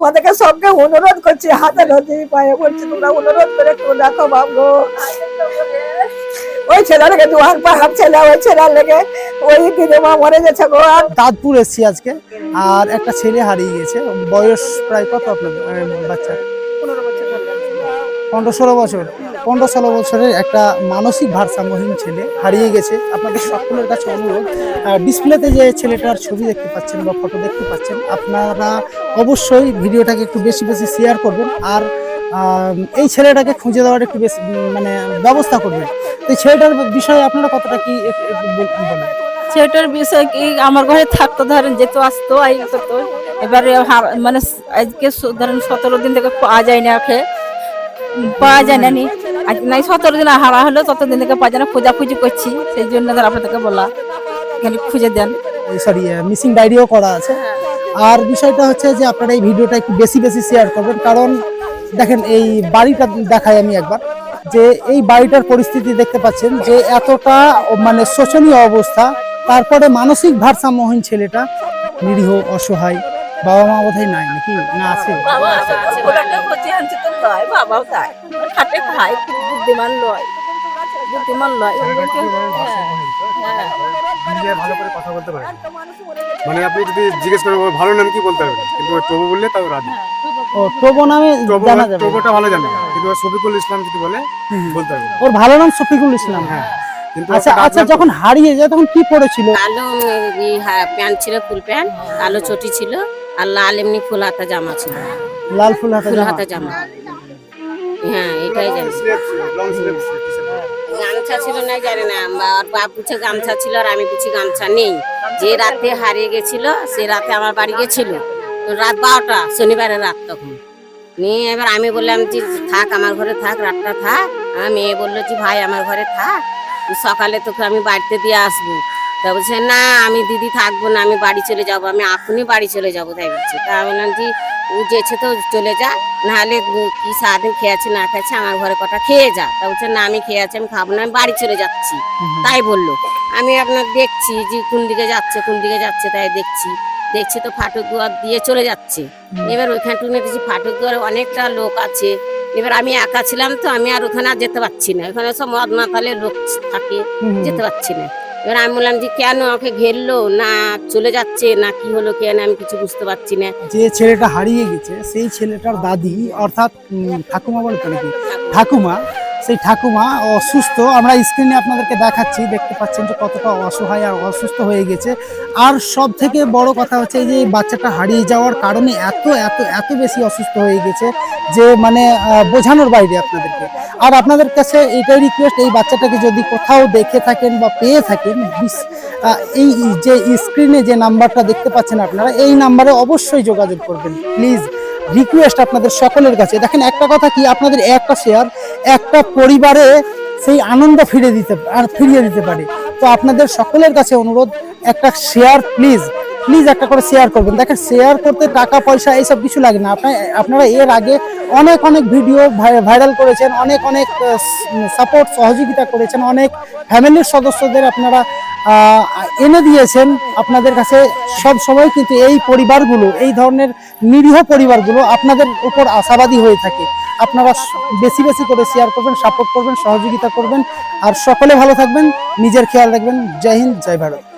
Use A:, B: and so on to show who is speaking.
A: তোমাদেরকে সবকে অনুরোধ করছি হাতে নদী পায়ে বলছি তোমরা অনুরোধ করে একটু দেখো বাবু। ওই ছেলেটাকে দুয়ার পাহাড় ছেলে ওই ছেলের লেগে ওই দিদিমা মরে গেছে গো। আর
B: এসছি আজকে আর একটা ছেলে হারিয়ে গেছে বয়স প্রায় কত আপনাদের পনেরো বছর পনেরো ষোলো বছর। পনেরো ষোলো বছরের একটা মানসিক ভারসাম্যহীন ছেলে হারিয়ে গেছে। আপনাদের সকলের কাছে অনুরোধ। ডিসপ্লেতে যে ছেলেটার ছবি দেখতে পাচ্ছেন বা ফটো দেখতে পাচ্ছেন, আপনারা অবশ্যই ভিডিওটাকে একটু বেশি বেশি শেয়ার করবেন। আর এই ছেলেটাকে খুঁজে দেওয়ার একটু বেশি মানে ব্যবস্থা করবেন। তো এই ছেলেটার বিষয়ে আপনারা কতটা কি একটু- একটু বল- বলেন
C: সেটার বিষয় কি আমার ঘরে থাকতো, ধরেন যেত আসতো আই করতো, এবারে মানে আজকে ধরেন সতেরো দিন থেকে পাওয়া যায় না ওকে। পাওয়া যায় না নি। আজ নাই সতেরো দিন হারা হলো ততদিন থেকে পাওয়া যায় না খোঁজাখুঁজি করছি, সেই জন্য ধর আপনাদেরকে বলা এখানে খুঁজে দেন।
B: সরি মিসিং ডায়েরিও করা আছে। আর বিষয়টা হচ্ছে যে আপনারা এই ভিডিওটা একটু বেশি বেশি শেয়ার করবেন, কারণ দেখেন এই বাড়িটা দেখাই আমি একবার, যে এই বাড়িটার পরিস্থিতি দেখতে পাচ্ছেন যে এতটা মানে শোচনীয় অবস্থা, তারপরে মানসিক ভারসাম্যহীন ছেলেটা নিরীহ, অসহায় বাবা মা বোধহয় নাই নাকি? না আছে?
C: বাবাও তাই খাটে খায় বুদ্ধিমান লয়। বুদ্ধিমান লয়।
D: ভালো করে কথা বলতে পারে। মানে আপনি যদি জিজ্ঞেস করেন ভালো নাম কি বলতে পারবেন কিন্তু ওই টবো বললে তাও রাজি।
B: ও টোবো নামে
D: টবো
B: জানা যাবে।
D: টবোটা ভালো জানে কিন্তু ওর শফিকুল ইসলাম যদি বলে বলতে পারবেন
B: ওর ভালো নাম শফিকুল ইসলাম।
D: হ্যাঁ। কিন্তু
B: আচ্ছা আচ্ছা যখন হারিয়ে যায় তখন কি পড়েছিল?
E: কালো প্যান্ট ছিল ফুল প্যান্ট কালো চটি ছিল। আর লাল এমনি ফুল হাতা জামা ছিল।
B: লাল ফুল হাতে
E: ফুল। হাতা জামা। হ্যাঁ এটাই জানি। গামছা ছিল না জানি না। ওর বাপ বুঝে গামছা ছিল আর আমি বুঝি গামছা নেই। যে রাতে হারিয়ে গেছিল সে রাতে আমার বাড়ি গেছিল। তো রাত বারোটা শনিবারের রাত তখন। নিয়ে এবার আমি বললাম যে থাক আমার ঘরে থাক রাতটা থাক। আমার মেয়ে বলল যে ভাই আমার ঘরে থাক। সকালে তোকে আমি বাড়িতে দিয়ে আসব। তা বলছে না আমি দিদি থাকব না আমি বাড়ি চলে যাব আমি এখনই বাড়ি চলে যাব। তাই বলছে। তা বললাম যে ও যেছে তো চলে যা নাহলে কি সারাদিন খেয়েছে না খেয়েছে আমার ঘরে কটা খেয়ে যা। তা বলছে না আমি খেয়ে আছি আমি খাব না আমি বাড়ি চলে যাচ্ছি। তাই বলল। আমি আপনার দেখছি যে কোন দিকে যাচ্ছে কোন দিকে যাচ্ছে তাই দেখছি। দেখছি তো ফাটক দুয়ার দিয়ে চলে যাচ্ছে। এবার ওইখানে টুনে দেখছি ফাটক দুয়ারে অনেকটা লোক আছে। এবার আমি একা ছিলাম তো আমি আর ওখানে আর যেতে পারছি না। ওখানে সব মদ মাতালে লোক থাকে। যেতে পারছি না। এবার আমি বললাম যে, কেন ওকে ঘেরলো? না চলে যাচ্ছে, না কি হলো কেন? আমি কিছু বুঝতে পারছি না।
B: যে ছেলেটা হারিয়ে গেছে, সেই ছেলেটার দাদি, অর্থাৎ ঠাকুমা নাকি ঠাকুমা সেই ঠাকুমা অসুস্থ। আমরা স্ক্রিনে আপনাদেরকে দেখাচ্ছি, দেখতে পাচ্ছেন যে কতটা অসহায় আর অসুস্থ হয়ে গেছে। আর সব থেকে বড় কথা হচ্ছে যে এই বাচ্চাটা হারিয়ে যাওয়ার কারণে এত এত এত বেশি অসুস্থ হয়ে গেছে যে মানে বোঝানোর বাইরে আপনাদেরকে। আর আপনাদের কাছে এটাই রিকোয়েস্ট এই বাচ্চাটাকে যদি কোথাও দেখে থাকেন বা পেয়ে থাকেন এই যে স্ক্রিনে যে নাম্বারটা দেখতে পাচ্ছেন আপনারা, এই নাম্বারে অবশ্যই যোগাযোগ করবেন প্লিজ রিকোয়েস্ট আপনাদের সকলের কাছে। দেখেন, একটা কথা কি, আপনাদের একটা শেয়ার একটা পরিবারে সেই আনন্দ ফিরে দিতে আর ফিরিয়ে দিতে পারে। তো আপনাদের সকলের কাছে অনুরোধ, একটা শেয়ার প্লিজ প্লিজ একটা করে শেয়ার করবেন। দেখেন শেয়ার করতে টাকা, পয়সা এইসব কিছু লাগে না। আপনার, আপনারা এর আগে অনেক অনেক ভিডিও ভাইরাল করেছেন, অনেক অনেক সাপোর্ট সহযোগিতা করেছেন, অনেক ফ্যামিলির সদস্যদের আপনারা এনে দিয়েছেন আপনাদের কাছে। সব সময় কিন্তু এই পরিবারগুলো, এই ধরনের নিরীহ পরিবারগুলো আপনাদের উপর আশাবাদী হয়ে থাকে। আপনারা বেশি বেশি করে শেয়ার করবেন সাপোর্ট করবেন, সহযোগিতা করবেন। আর সকলে ভালো থাকবেন, নিজের খেয়াল রাখবেন। জয় হিন্দ, জয় ভারত।